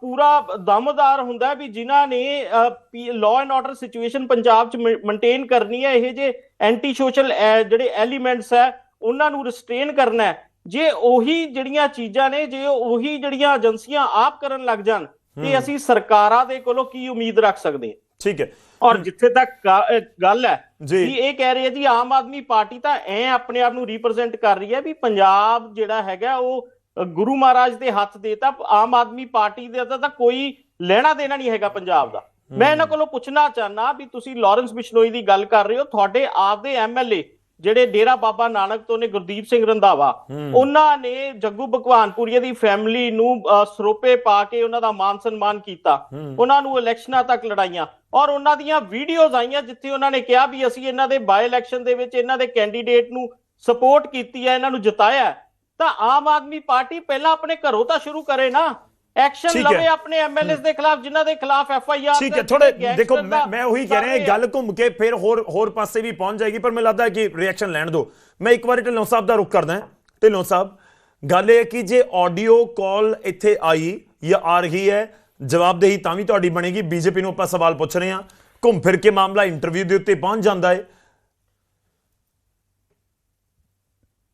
ਪੂਰਾ ਦਮਦਾਰ ਹੁੰਦਾ ਵੀ ਜਿਨ੍ਹਾਂ ਨੇ law and order situation Punjab 'ਚ ਮੇਨਟੇਨ ਕਰਨੀ ਹੈ ਇਹ ਜੇ ਐਂਟੀ ਸੋਸ਼ਲ ਜਿਹੜੇ ਐਲੀਮੈਂਟਸ ਹੈ ਉਹਨਾਂ ਨੂੰ ਰਿਸਟ੍ਰੇਨ ਕਰਨਾ ਹੈ ਜੇ ਉਹੀ ਜਿਹੜੀਆਂ ਚੀਜ਼ਾਂ ਨੇ ਜੇ ਉਹੀ ਜਿਹੜੀਆਂ ਏਜੰਸੀਆਂ ਆਪ ਕਰਨ ਲੱਗ ਜਾਣ ਤੇ ਅਸੀਂ ਸਰਕਾਰਾਂ ਦੇ ਕੋਲੋਂ ਕੀ ਉਮੀਦ ਰੱਖ ਸਕਦੇ ਹਾਂ? ਠੀਕ ਹੈ। ਔਰ ਜਿੱਥੇ ਤੱਕ ਗੱਲ ਹੈ ਜੀ। ਕਿ ਇਹ ਕਹਿ ਰਹੇ ਆ ਜੀ ਆਮ ਆਦਮੀ ਪਾਰਟੀ ਤਾਂ ਐ ਆਪਣੇ ਆਪ ਨੂੰ ਰਿਪਰੈਜ਼ੈਂਟ ਕਰ ਰਹੀ ਹੈ ਵੀ ਪੰਜਾਬ ਜਿਹੜਾ ਹੈਗਾ ਉਹ ਗੁਰੂ ਮਹਾਰਾਜ ਦੇ ਹੱਥ ਦੇਤਾ ਆਮ ਆਦਮੀ ਪਾਰਟੀ ਦੇ ਤਾਂ ਕੋਈ ਲੈਣਾ ਦੇਣਾ ਨਹੀਂ ਹੈਗਾ ਪੰਜਾਬ ਦਾ। ਮੈਂ ਇਹਨਾਂ ਕੋਲੋਂ ਪੁੱਛਣਾ ਚਾਹਨਾ ਵੀ ਤੁਸੀਂ ਲਾਰੈਂਸ ਬਿਸ਼ਨੋਈ ਦੀ ਗੱਲ ਕਰ ਰਹੇ ਹੋ ਤੁਹਾਡੇ ਆਪ ਦੇ ਐਮਐਲਏ ਜਿਹੜੇ ਡੇਰਾ ਬਾਬਾ ਨਾਨਕ ਤੋਂ ਨੇ ਗੁਰਦੀਪ ਸਿੰਘ ਰੰਧਾਵਾ ਉਹਨਾਂ ਨੇ ਜੱਗੂ ਭਗਵਾਨਪੁਰੀਏ ਦੀ ਫੈਮਿਲੀ ਨੂੰ ਸਰੋਪੇ ਪਾ ਕੇ ਉਹਨਾਂ ਦਾ ਮਾਨ ਸਨਮਾਨ ਕੀਤਾ। ਉਹਨਾਂ ਨੂੰ ਇਲੈਕਸ਼ਨਾਂ ਤੱਕ ਲੜਾਈਆਂ। ਔਰ ਉਹਨਾਂ ਦੀਆਂ ਵੀਡੀਓਜ਼ ਆਈਆਂ ਜਿੱਥੇ ਉਹਨਾਂ ਨੇ ਕਿਹਾ ਵੀ ਅਸੀਂ ਇਹਨਾਂ ਦੇ ਬਾਈ ਇਲੈਕਸ਼ਨ ਦੇ ਵਿੱਚ ਇਹਨਾਂ ਦੇ ਕੈਂਡੀਡੇਟ ਨੂੰ ਸਪੋਰਟ ਕੀਤੀ ਹੈ ਇਹਨਾਂ ਨੂੰ ਜਿਤਾਇਆ। ਤਾਂ ਆਮ ਆਦਮੀ ਪਾਰਟੀ ਪਹਿਲਾਂ ਆਪਣੇ ਘਰੋਂ ਤਾਂ ਸ਼ੁਰੂ ਕਰੇ ਨਾ। ਐਕਸ਼ਨ। ਲਵੇ ਆਪਣੇ ਐਮਐਲਏਸ ਦੇ ਖਿਲਾਫ ਜਿਨ੍ਹਾਂ ਦੇ ਖਿਲਾਫ ਐਫ ਆਈ ਆਰ ਠੀਕ ਹੈ ਥੋੜੇ ਦੇਖੋ ਮੈਂ ਉਹੀ ਕਹਿ ਰਿਹਾ ਇਹ ਗੱਲ ਘੁੰਮ ਕੇ ਫਿਰ ਹੋਰ ਹੋਰ ਪਾਸੇ ਵੀ ਪਹੁੰਚ ਜਾਏਗੀ ਪਰ ਮੈਨੂੰ ਲੱਗਦਾ ਹੈ ਕਿ ਰਿਐਕਸ਼ਨ ਲੈਣ ਦਿਓ। ਮੈਂ ਇੱਕ ਵਾਰੀ ਢਿੱਲੋਂ ਸਾਹਿਬ ਦਾ ਰੁਖ ਕਰਦਾ ਹਾਂ। ਢਿੱਲੋਂ ਸਾਹਿਬ ਗੱਲ ਇਹ ਕਿ ਜੇ ਆਡੀਓ ਕਾਲ ਇੱਥੇ ਆਈ ਜਾਂ ਆ ਰਹੀ ਹੈ ਜਵਾਬਦੇਹੀ ਤਾਂ ਵੀ ਤੁਹਾਡੀ ਬਣੇਗੀ। ਬੀਜੇਪੀ ਨੂੰ ਆਪਾਂ ਸਵਾਲ ਪੁੱਛ ਰਹੇ ਹਾਂ। ਘੁੰਮ ਫਿਰ ਕੇ ਮਾਮਲਾ ਇੰਟਰਵਿਊ ਦੇ ਉੱਤੇ ਪਹੁੰਚ ਜਾਂਦਾ ਹੈ।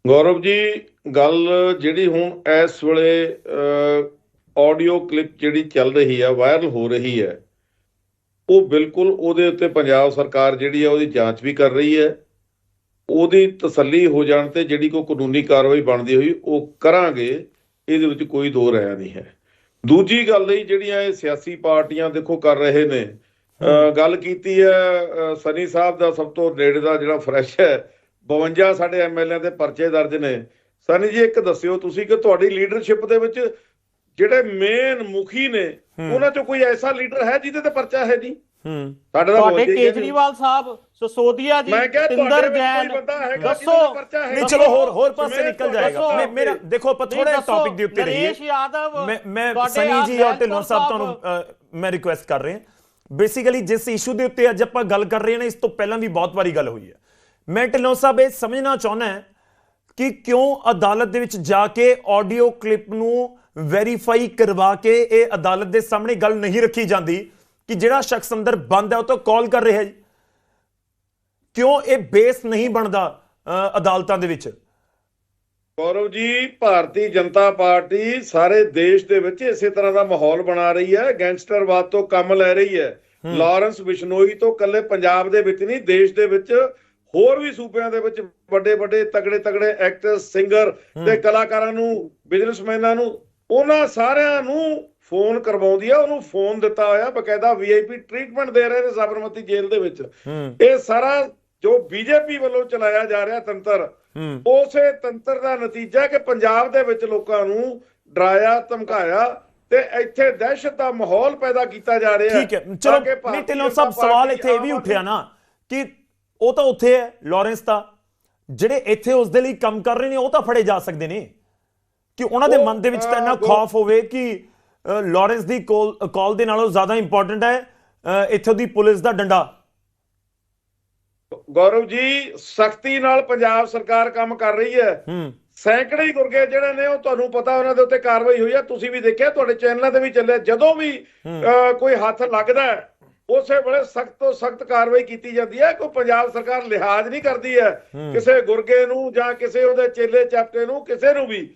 ਗੌਰਵ ਜੀ ਗੱਲ ਜਿਹੜੀ ਹੁਣ ਇਸ ਵੇਲੇ ਆਡੀਓ ਕਲਿੱਪ ਜਿਹੜੀ ਚੱਲ ਰਹੀ ਹੈ ਵਾਇਰਲ ਹੋ ਰਹੀ ਹੈ ਉਹ ਬਿਲਕੁਲ ਉਹਦੇ ਉੱਤੇ ਪੰਜਾਬ ਸਰਕਾਰ ਜਿਹੜੀ ਹੈ ਉਹਦੀ ਜਾਂਚ ਵੀ ਕਰ ਰਹੀ ਹੈ ਉਹਦੀ ਤਸੱਲੀ ਹੋ ਜਾਣ ਤੇ ਜਿਹੜੀ ਕੋਈ ਕਾਨੂੰਨੀ ਕਾਰਵਾਈ ਬਣਦੀ ਹੋਈ ਉਹ ਕਰਾਂਗੇ ਇਹਦੇ ਵਿੱਚ ਕੋਈ ਦੋ ਰਾਇ ਨਹੀਂ ਹੈ। ਦੂਜੀ ਗੱਲ ਲਈ ਜਿਹੜੀਆਂ ਇਹ ਸਿਆਸੀ ਪਾਰਟੀਆਂ ਦੇਖੋ ਕਰ ਰਹੇ ਨੇ ਗੱਲ ਕੀਤੀ ਹੈ ਸਨੀ ਸਾਹਿਬ ਦਾ ਸਭ ਤੋਂ ਨੇੜੇ ਦਾ ਜਿਹੜਾ ਫਰੈਸ਼ ਹੈ 52 ਸਾਡੇ ਐਮਐਲਏ ਦੇ ਪਰਚੇ ਦਰਜ ਨੇ। ਸਨੀ ਜੀ ਇੱਕ ਦੱਸਿਓ ਤੁਸੀਂ ਕਿ ਤੁਹਾਡੀ ਲੀਡਰਸ਼ਿਪ ਦੇ ਵਿੱਚ ਜਿਹੜੇ ਮੇਨ ਮੁਖੀ ਨੇ ਉਹਨਾਂ ਚੋਂ ਕੋਈ ਐਸਾ ਲੀਡਰ ਹੈ ਜਿਹਦੇ ਤੇ ਪਰਚਾ ਹੈ ਨਹੀਂ ਹੂੰ। ਸਾਡੇ ਤਾਂ ਤੁਹਾਡੇ 52 ਹੀ ਹੈ ਜੀ। ਕੇਜਰੀਵਾਲ ਸਾਹਿਬ ਸਸੋਦੀਆ ਜੀ ਤਿੰਦਰ ਜੈਨ ਦੱਸੋ। ਨਹੀਂ। ਚਲੋ ਹੋਰ ਹੋਰ ਪਾਸੇ ਨਿਕਲ ਜਾਏਗਾ। ਮੇਰਾ ਦੇਖੋ ਆਪਾਂ ਥੋੜਾ ਟੌਪਿਕ ਦੇ ਉੱਤੇ ਰਹੀਏ। ਨਰੇਸ਼ ਯਾਦਵ ਮੈਂ ਮੈਂ ਸਨੀ ਜੀ ਔਰ ਢਿੱਲੋਂ ਸਾਹਿਬ ਤੁਹਾਨੂੰ ਮੈਂ ਰਿਕੁਐਸਟ ਕਰ ਰਹੇ। ਹਾਂ ਬੇਸਿਕਲੀ ਜਿਸ ਇਸ਼ੂ ਦੇ ਉੱਤੇ ਅੱਜ ਆਪਾਂ ਗੱਲ ਕਰ ਰਹੇ ਹਾਂ ਨਾ ਇਸ ਤੋਂ ਪਹਿਲਾਂ ਵੀ ਬਹੁਤ ਵਾਰੀ ਗੱਲ ਹੋਈ ਹੈ। ਮੈਂ ਢਿੱਲੋਂ ਸਾਹਿਬ ਇਹ ਸਮਝਣਾ ਚਾਹੁੰਦਾ ਕਿ ਕਿਉਂ ਅਦਾਲਤ ਦੇ ਵਿੱਚ ਜਾ ਕੇ ਆਡੀਓ ਕਲਿੱਪ ਨੂੰ ਵੈਰੀਫਾਈ ਕਰਵਾ ਕੇ ਇਹ ਅਦਾਲਤ ਦੇ ਸਾਹਮਣੇ ਗੱਲ ਨਹੀਂ ਰੱਖੀ ਜਾਂਦੀ ਕਿ ਜਿਹੜਾ ਸ਼ਖਸ ਅੰਦਰ ਬੰਦ ਹੈ ਉਹ ਤੋਂ ਕਾਲ ਕਰ ਰਿਹਾ ਜੀ। ਕਿਉਂ ਇਹ ਬੇਸ ਨਹੀਂ ਬਣਦਾ ਅਦਾਲਤਾਂ ਦੇ ਵਿੱਚ? ਗੌਰਵ ਜੀ ਭਾਰਤੀ ਜਨਤਾ ਪਾਰਟੀ ਸਾਰੇ ਦੇਸ਼ ਦੇ ਵਿੱਚ ਇਸੇ ਤਰ੍ਹਾਂ ਦਾ ਮਾਹੌਲ ਬਣਾ ਰਹੀ ਹੈ ਗੈਂਗਸਟਰਵਾਦ ਤੋਂ ਕੰਮ ਲੈ ਰਹੀ ਹੈ। ਲਾਰੈਂਸ ਬਿਸ਼ਨੋਈ ਤੋਂ ਕੱਲੇ ਪੰਜਾਬ ਦੇ ਵਿੱਚ ਨਹੀਂ ਦੇਸ਼ ਦੇ ਵਿੱਚ ਹੋਰ ਵੀ ਸੂਬਿਆਂ ਦੇ ਵਿੱਚ ਵੱਡੇ ਵੱਡੇ ਤਗੜੇ ਤਗੜੇ ਐਕਟਰ ਸਿੰਗਰ ਤੇ ਕਲਾਕਾਰਾਂ ਨੂੰ ਬਿਜ਼ਨਸਮੈਨਾਂ ਨੂੰ ਉਹਨਾਂ ਸਾਰਿਆਂ ਨੂੰ ਫੋਨ ਕਰਵਾਉਂਦੀ ਆ ਉਹਨੂੰ ਫੋਨ ਦਿੱਤਾ ਹੋਇਆ ਬਕਾਇਦਾ ਵੀਆਈਪੀ ਟ੍ਰੀਟਮੈਂਟ ਦੇ ਰਹੇ ਨੇ ਸਾਬਰਮਤੀ ਜੇਲ੍ਹ ਦੇ ਵਿੱਚ। ਇਹ ਸਾਰਾ ਜੋ ਬੀਜੇਪੀ ਵੱਲੋਂ ਚਲਾਇਆ ਜਾ ਰਿਹਾ ਤੰਤਰ ਉਸੇ ਤੰਤਰ ਦਾ ਨਤੀਜਾ ਕਿ ਪੰਜਾਬ ਦੇ ਵਿੱਚ ਲੋਕਾਂ ਨੂੰ ਡਰਾਇਆ ਧਮਕਾਇਆ ਤੇ ਇੱਥੇ ਦਹਿਸ਼ਤ ਦਾ ਮਾਹੌਲ ਪੈਦਾ ਕੀਤਾ ਜਾ ਰਿਹਾ। ਠੀਕ ਹੈ। ਚਲੋ ਨਹੀਂ ਢਿੱਲੋਂ ਸਾਹਿਬ ਸਵਾਲ ਇੱਥੇ ਇਹ ਵੀ ਉੱਠਿਆ ਨਾ ਕਿ ਉਹ ਤਾਂ ਉੱਥੇ ਹੈ ਲਾਰੈਂਸ ਦਾ ਜਿਹੜੇ ਇੱਥੇ ਉਸ ਦੇ ਲਈ ਕੰਮ ਕਰ ਰਹੇ ਨੇ ਉਹ ਤਾਂ ਫੜੇ ਜਾ ਸਕਦੇ ਨੇ। ਕਿ ਉਹਨਾਂ ਦੇ ਮਨ ਦੇ ਵਿੱਚ ਤਾਂ ਇੰਨਾ ਖੌਫ ਹੋਵੇ ਕਿ ਲਾਰੈਂਸ ਦੀ ਕਾਲ ਕਾਲ ਦੇ ਨਾਲੋਂ ਜ਼ਿਆਦਾ ਇੰਪੋਰਟੈਂਟ ਹੈ ਇੱਥੋਂ ਦੀ ਪੁਲਿਸ ਦਾ ਡੰਡਾ। ਗੌਰਵ ਜੀ ਸਖਤੀ ਨਾਲ ਪੰਜਾਬ ਸਰਕਾਰ ਕੰਮ ਕਰ ਰਹੀ ਹੈ। ਸੈਂਕੜੇ ਹੀ ਗੁਰਗੇ ਜਿਹੜੇ ਨੇ ਉਹ ਤੁਹਾਨੂੰ ਪਤਾ ਉਹਨਾਂ ਦੇ ਉੱਤੇ ਕਾਰਵਾਈ ਹੋਈ ਹੈ। ਤੁਸੀਂ ਵੀ ਦੇਖਿਆ ਤੁਹਾਡੇ ਚੈਨਲਾਂ ਤੇ ਵੀ ਚੱਲਿਆ। ਜਦੋਂ ਵੀ ਕੋਈ ਹੱਥ ਲੱਗਦਾ ਉਸੇ ਵੇਲੇ ਸਖਤ ਤੋਂ ਸਖਤ ਕਾਰਵਾਈ ਕੀਤੀ ਜਾਂਦੀ ਹੈ। ਕੋਈ ਪੰਜਾਬ ਸਰਕਾਰ ਲਿਹਾਜ਼ ਨਹੀਂ ਕਰਦੀ ਹੈ ਕਿਸੇ ਗੁਰਗੇ ਨੂੰ ਜਾਂ ਕਿਸੇ ਉਹਦੇ ਚੇਲੇ ਚਾਪਟੇ ਨੂੰ ਕਿਸੇ ਨੂੰ ਵੀ।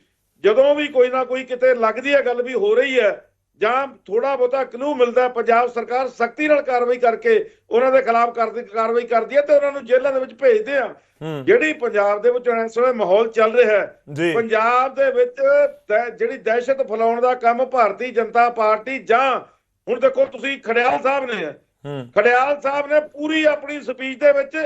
ਜਦੋਂ ਵੀ ਕੋਈ ਨਾ ਕੋਈ ਕਿਤੇ ਲੱਗਦੀ ਹੈ ਗੱਲ ਵੀ ਹੋ ਰਹੀ ਹੈ ਜਾਂ ਥੋੜਾ ਬਹੁਤਾ ਕਲੂ ਮਿਲਦਾ ਪੰਜਾਬ ਸਰਕਾਰ ਸਖਤੀ ਨਾਲ ਕਾਰਵਾਈ ਕਰਕੇ ਉਹਨਾਂ ਦੇ ਖਿਲਾਫ ਕਰਦੀ ਕਾਰਵਾਈ ਕਰਦੀ ਹੈ ਤੇ ਉਹਨਾਂ ਨੂੰ ਜੇਲ੍ਹਾਂ ਦੇ ਵਿੱਚ ਭੇਜਦੇ ਆ ਜਿਹੜੀ ਪੰਜਾਬ ਦੇ ਵਿੱਚ ਇਸ ਵੇਲੇ ਮਾਹੌਲ ਚੱਲ ਰਿਹਾ ਹੈ ਪੰਜਾਬ ਦੇ ਵਿੱਚ ਜਿਹੜੀ ਦਹਿਸ਼ਤ ਫੈਲਾਉਣ ਦਾ ਕੰਮ ਭਾਰਤੀ ਜਨਤਾ ਪਾਰਟੀ ਜਾਂ ਹੁਣ ਦੇਖੋ ਤੁਸੀਂ ਖੜਿਆਲ ਸਾਹਿਬ ਨੇ ਖੜਿਆਲ ਸਾਹਿਬ ਨੇ ਪੂਰੀ ਆਪਣੀ ਸਪੀਚ ਦੇ ਵਿੱਚ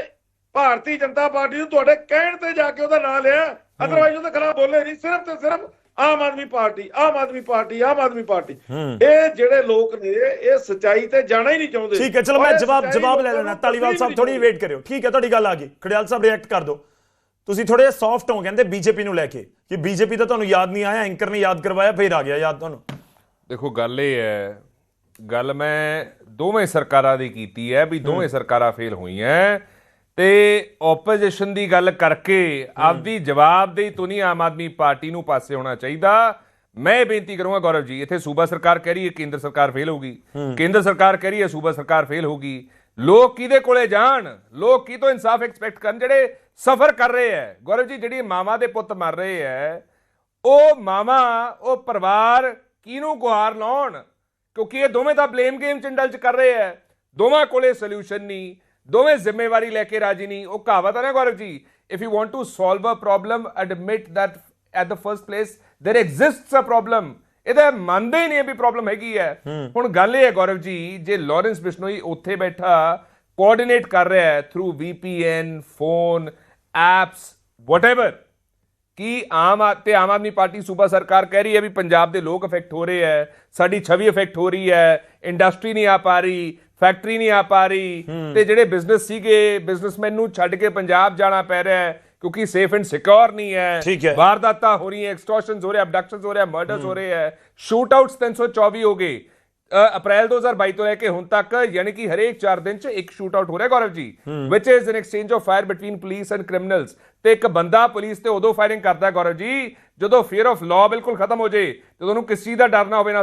ਭਾਰਤੀ ਜਨਤਾ ਪਾਰਟੀ ਨੂੰ ਤੁਹਾਡੇ ਕਹਿਣ ਤੇ ਜਾ ਕੇ ਉਹਦਾ ਨਾਂ ਲਿਆ। ਅਦਰਵਾਈਜ਼ ਉਹਦੇ ਖਿਲਾਫ ਬੋਲੇ ਨਹੀਂ ਸਿਰਫ ਤੇ ਸਿਰਫ Aam Aadmi party Aam Aadmi party Aam Aadmi party. ਇਹ ਜਿਹੜੇ ਲੋਕ ਨੇ ਇਹ ਸਚਾਈ ਤੇ ਜਾਣਾ ਹੀ ਨਹੀਂ ਚਾਹੁੰਦੇ। ਠੀਕ ਹੈ ਚਲੋ ਮੈਂ ਜਵਾਬ ਜਵਾਬ ਲੈ ਲੈਣਾ ਤਾਲੀਵਾਲ ਸਾਹਿਬ ਥੋੜੀ। ਵੇਟ ਕਰਿਓ। ਠੀਕ ਹੈ ਤੁਹਾਡੀ ਗੱਲ ਆ ਗਈ। ਖੜਿਆਲ ਸਾਹਿਬ ਰਿਐਕਟ ਕਰ ਦਿਓ। ਤੁਸੀਂ ਥੋੜੇ ਸੌਫਟ ਹੋ ਕਹਿੰਦੇ ਬੀਜੇਪੀ ਨੂੰ ਲੈ ਕੇ। ਕਿ ਬੀਜੇਪੀ ਤਾਂ ਤੁਹਾਨੂੰ ਯਾਦ ਨਹੀਂ ਆਇਆ ਐਂਕਰ ਨੇ ਯਾਦ ਕਰਵਾਇਆ ਫਿਰ ਆ ਗਿਆ ਯਾਦ ਤੁਹਾਨੂੰ। ਦੇਖੋ ਗੱਲ ਇਹ ਹੈ ਗੱਲ ਮੈਂ ਦੋਵੇਂ ਸਰਕਾਰਾਂ ਦੀ ਕੀਤੀ ਹੈ ਵੀ ਦੋਵੇਂ ਸਰਕਾਰਾਂ ਫੇਲ ਹੋਈਆਂ। ਤੇ ਆਪੋਜੀਸ਼ਨ ਦੀ ਗੱਲ ਕਰਕੇ ਆਪਦੀ ਜਵਾਬਦੇਹੀ ਤੋਂ ਨਹੀਂ ਆਮ ਆਦਮੀ ਪਾਰਟੀ ਨੂੰ ਪਾਸੇ ਹੋਣਾ ਚਾਹੀਦਾ। ਮੈਂ ਬੇਨਤੀ ਕਰੂੰਗਾ ਗੌਰਵ ਜੀ ਇੱਥੇ ਸੂਬਾ ਸਰਕਾਰ ਕਹਿ ਰਹੀ ਹੈ ਕੇਂਦਰ ਸਰਕਾਰ ਫੇਲ ਹੋਊਗੀ। ਕੇਂਦਰ ਸਰਕਾਰ ਕਹਿ ਰਹੀ ਹੈ ਸੂਬਾ ਸਰਕਾਰ ਫੇਲ ਹੋਊਗੀ। ਲੋਕ ਕਿਹਦੇ ਕੋਲੇ ਜਾਣ? ਲੋਕ ਕੀ ਤੋਂ ਇਨਸਾਫ ਐਕਸਪੈਕਟ ਕਰਨ? ਜਿਹੜੇ ਸਫਰ ਕਰ ਰਹੇ ਹੈ। ਗੌਰਵ ਜੀ ਜਿਹੜੀ ਮਾਵਾ ਦੇ ਪੁੱਤ ਮਰ ਰਹੇ ਹੈ ਉਹ ਮਾਵਾ ਉਹ ਪਰਿਵਾਰ ਕਿਹਨੂੰ ਗੁਹਾਰ ਲਾਉਣ? ਕਿਉਂਕਿ ਇਹ ਦੋਵੇਂ ਤਾਂ ਬਲੇਮ ਗੇਮ ਚੰਡਲ ਚ ਕਰ ਰਹੇ ਹੈ। ਦੋਵਾਂ ਕੋਲੇ ਸੋਲੂਸ਼ਨ ਨਹੀਂ। ਦੋਵੇਂ ਜ਼ਿੰਮੇਵਾਰੀ ਲੈ ਕੇ ਰਾਜੀ ਨਹੀਂ। ਉਹ ਕਹਾਵਤ ਹੈ ਨਾ Gaurav ji if you want to solve a problem admit that at the first place there exists a problem ਇਹਦਾ ਮੰਨਦੇ ਹੀ ਨਹੀਂ ਵੀ ਪ੍ਰੋਬਲਮ ਹੈਗੀ ਹੈ। ਹੁਣ ਗੱਲ ਇਹ ਹੈ ਗੌਰਵ ਜੀ ਜੇ ਲਾਰੈਂਸ ਬਿਸ਼ਨੋਈ ਉੱਥੇ ਬੈਠਾ ਕੋਆਰਡੀਨੇਟ ਕਰ ਰਿਹਾ ਹੈ through VPN phone apps whatever ਕਿ ਆਮ ਤੇ ਆਮ ਆਦਮੀ ਪਾਰਟੀ ਸੂਬਾ ਸਰਕਾਰ ਕਹਿ ਰਹੀ ਹੈ ਵੀ ਪੰਜਾਬ ਦੇ ਲੋਕ ਇਫੈਕਟ ਹੋ ਰਹੇ ਹੈ ਸਾਡੀ ਛਵੀ ਇਫੈਕਟ ਹੋ ਰਹੀ ਹੈ ਇੰਡਸਟਰੀ ਨਹੀਂ ਆ ਪਾ ਰਹੀ ਫੈਕਟਰੀ ਨਹੀਂ ਆ ਪਾ ਰਹੀ। ਤੇ ਜਿਹੜੇ ਬਿਜ਼ਨਸ ਸੀਗੇ ਬਿਜ਼ਨਸਮੈਨ ਨੂੰ ਛੱਡ ਕੇ ਪੰਜਾਬ ਜਾਣਾ ਪੈ ਰਿਹਾ ਹੈ ਕਿਉਂਕਿ ਸੇਫ ਐਂਡ ਸਿਕਿਉਰ ਨਹੀਂ ਹੈ। ਵਾਰਦਾਤਾਂ ਹੋ ਰਹੀਆਂ ਐਕਸਟੋਰਸ਼ਨਸ ਹੋ ਰਹੇ ਅਬਡਕਸ਼ਨਸ ਹੋ ਰਹੇ ਮਰਡਰਸ ਹੋ ਰਹੇ ਹੈ। ਸ਼ੂਟ ਆਊਟਸ 324 ਹੋ ਗਏ। ਅਪ੍ਰੈਲ 2022 ਤੋਂ ਲੈ ਕੇ ਹੁਣ ਤੱਕ ਯਾਨੀ ਕਿ ਹਰੇਕ 4 ਦਿਨ 'ਚ ਇੱਕ ਸ਼ੂਟ ਆਊਟ ਹੋ ਰਿਹਾ Gaurav ji which is an exchange of fire between police and criminals ਤੇ ਇੱਕ ਬੰਦਾ ਪੁਲਿਸ ਤੇ ਉਦੋਂ ਫਾਇਰਿੰਗ ਕਰਦਾ ਗੌਰਵ ਜੀ ਜਦੋਂ ਫੀਅਰ ਆਫ ਲਾਅ ਬਿਲਕੁਲ ਖਤਮ ਹੋ ਜੇ ਜਦੋਂ ਉਹਨੂੰ ਕਿਸੇ ਦਾ ਡਰ ਨਾ ਹੋਵੇ ਨਾ